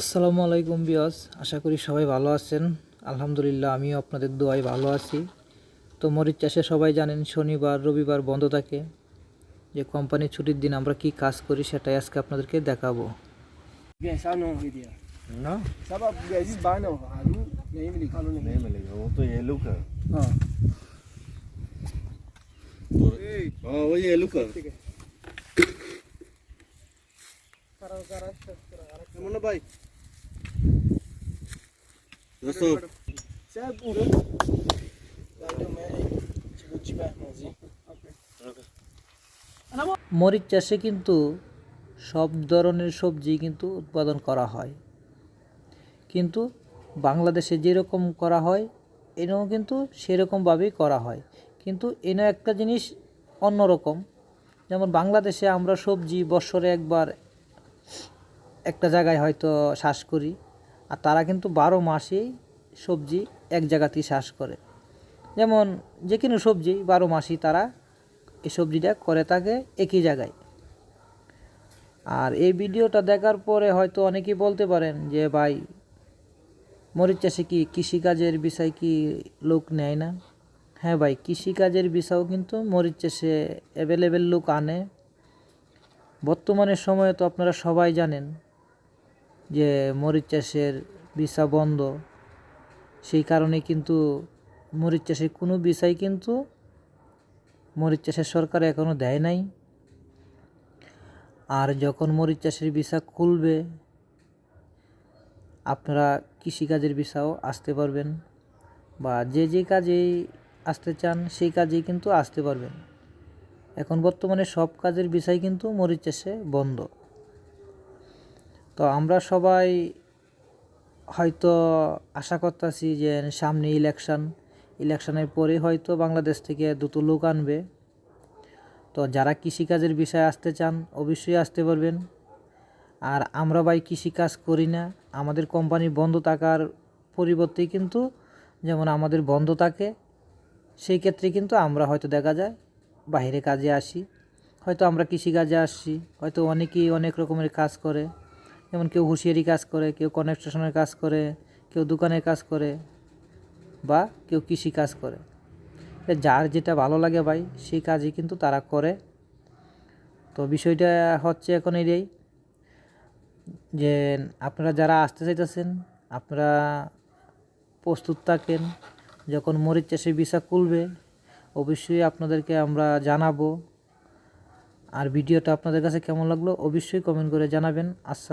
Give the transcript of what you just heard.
আসসালামু আলাইকুম বিয়াস আশা করি সবাই ভালো আছেন। আলহামদুলিল্লাহ আমিও আপনাদের দোয়াই ভালো আছি। তো মরিচ চাষে সবাই জানেন শনিবার রবিবার বন্ধ থাকে। যে কোম্পানির ছুটির দিন আমরা কি কাজ করি সেটাই আজকে আপনাদেরকে দেখাবো। Bien, মরিচ চাষে কিন্তু সব ধরনের সবজি কিন্তু উৎপাদন করা হয়। কিন্তু বাংলাদেশে যেরকম করা হয় এনেও কিন্তু সেরকমভাবেই করা হয়। কিন্তু এনেও একটা জিনিস অন্যরকম। যেমন বাংলাদেশে আমরা সবজি বছরে একবার একটা জায়গায় হয়তো চাষ করি, আর তারা কিন্তু বারো মাসেই সবজি এক জায়গাতেই চাষ করে। যেমন যে কোনো সবজি বারো মাসই তারা এই সবজিটা করে থাকে একই জায়গায়। আর এই ভিডিওটা দেখার পরে হয়তো অনেকেই বলতে পারেন যে, ভাই, মরিচ চাষে কি কৃষিকাজের বিষয় কি লোক নেয় না? হ্যাঁ ভাই, কৃষিকাজের বিষয়ও কিন্তু মরিচ চাষে অ্যাভেলেবেল লোক আনে। বর্তমানের সময়ে তো আপনারা সবাই জানেন যে মরিচ চাষের ভিসা বন্ধ, সেই কারণে কিন্তু মরিচ চাষের কোনো বিষয় কিন্তু মরিচ চাষের সরকার এখনও দেয় নাই। আর যখন মরিচ চাষের ভিসা খুলবে, আপনারা কৃষিকাজের ভিসাও আসতে পারবেন বা যে যে কাজেই আসতে চান, সেই কাজেই কিন্তু আসতে পারবেন। এখন বর্তমানে সব কাজের বিষয় কিন্তু মরিচ চাষে বন্ধ। তো আমরা সবাই হয়তো আশা করতেছি যে সামনে ইলেকশন ইলেকশনের পরে হয়তো বাংলাদেশ থেকে দুটো লোক আনবে। তো যারা কৃষিকাজের বিষয়ে আসতে চান, অবশ্যই আসতে পারবেন। আর আমরা ভাই কৃষিকাজ করি না, আমাদের কোম্পানি বন্ধ থাকার পরিবর্তে কিন্তু যেমন আমাদের বন্ধ থাকে, সেই ক্ষেত্রে কিন্তু আমরা হয়তো দেখা যায় বাইরে কাজে আসি। হয়তো আমরা কৃষিকাজে আসছি, হয়তো অনেকেই অনেক রকমের কাজ করে। যেমন কেউ হুঁশিয়ারি কাজ করে, কেউ কনস্ট্রাকশনের কাজ করে, কেউ দোকানের কাজ করে বা কেউ কৃষি কাজ করে। যার যেটা ভালো লাগে ভাই, সেই কাজই কিন্তু তারা করে। তো বিষয়টা হচ্ছে এখন এটাই যে আপনারা যারা আসতে চাইতেছেন, আপনারা প্রস্তুত থাকেন। যখন মরিচ চাষে বিষা খুলবে, অবশ্যই আপনাদেরকে আমরা জানাব। আর ভিডিওটা আপনাদের কাছে কেমন লাগল, অবশ্যই কমেন্ট করে জানাবেন। আসসালাম